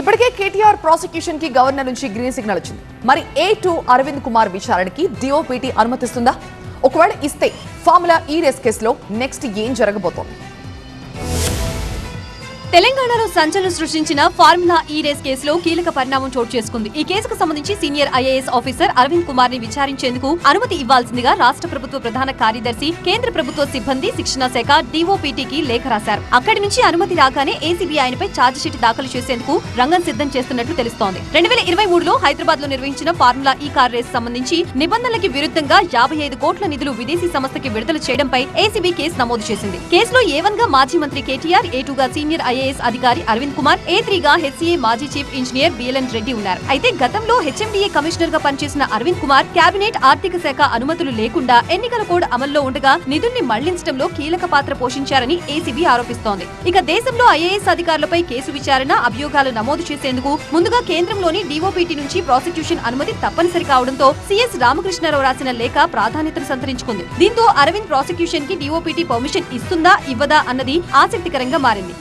ఇప్పటికే కేటీఆర్ ప్రాసిక్యూషన్కి గవర్నర్ నుంచి గ్రీన్ సిగ్నల్ వచ్చింది. మరి ఏ టూ అరవింద్ కుమార్ విచారణకి డిఓపిటి అనుమతిస్తుందా? ఒకవేళ ఇస్తే ఫార్ములా ఈ రేస్ కేసులో నెక్స్ట్ ఏం జరగబోతోంది? తెలంగాణలో సంచలనం సృష్టించిన ఫార్ములా ఈ రేస్ కేసులో కీలక పరిణామం చోటు చేసుకుంది. ఈ కేసుకు సంబంధించి సీనియర్ ఐఏఎస్ ఆఫీసర్ అరవింద్ కుమార్ని విచారించేందుకు అనుమతి ఇవ్వాల్సిందిగా రాష్ట్ర ప్రభుత్వ ప్రధాన కార్యదర్శి కేంద్ర ప్రభుత్వ సిబ్బంది శిక్షణ శాఖ డిఓపిటికి లేఖ రాశారు. అక్కడి నుంచి అనుమతి రాగానే ఏసీబీ ఆయనపై ఛార్జిషీట్ దాఖలు చేసేందుకు రంగం సిద్ధం చేస్తున్నట్లు తెలుస్తోంది. రెండు వేల ఇరవై మూడులో హైదరాబాద్లో నిర్వహించిన ఫార్ములా ఈ కార్ రేస్ సంబంధించి నిబంధనలకి విరుద్ధంగా యాభై ఐదు కోట్ల నిధులు విదేశీ సంస్థకి విడుదల చేయడంపై ఏసీబీ కేసు నమోదు చేసింది. కేసులో ఏ వన్గా మాజీ మంత్రి కేటీఆర్ ఏటుగా సీనియర్ ఐఏఎస్ అధికారి అరవింద్ కుమార్ ఏ త్రీగా హెచ్సీఏ మాజీ చీఫ్ ఇంజనీర్ బిఎల్ఎన్ రెడ్డి ఉన్నారు. అయితే గతంలో హెచ్ఎండిఏ కమిషనర్గా పనిచేసిన అరవింద్ కుమార్ కేబినెట్ ఆర్థిక శాఖ అనుమతులు లేకుండా ఎన్నికల కోడ్ అమల్లో ఉండగా నిధుల్ని మళ్ళించడంలో కీలక పాత్ర పోషించారని ఏసీబీ ఆరోపిస్తోంది. ఇక దేశంలో ఐఏఎస్ అధికారులపై కేసు విచారణ అభియోగాలు నమోదు చేసేందుకు ముందుగా కేంద్రంలోని డీఓపీటీ నుంచి ప్రాసిక్యూషన్ అనుమతి తప్పనిసరి కావడంతో సిఎస్ రామకృష్ణారావు రాసిన లేఖ ప్రాధాన్యతను సంతరించుకుంది. దీంతో అరవింద్ ప్రాసిక్యూషన్కి డీఓపీటీ పర్మిషన్ ఇస్తుందా ఇవ్వదా అన్నది ఆసక్తికరంగా మారింది.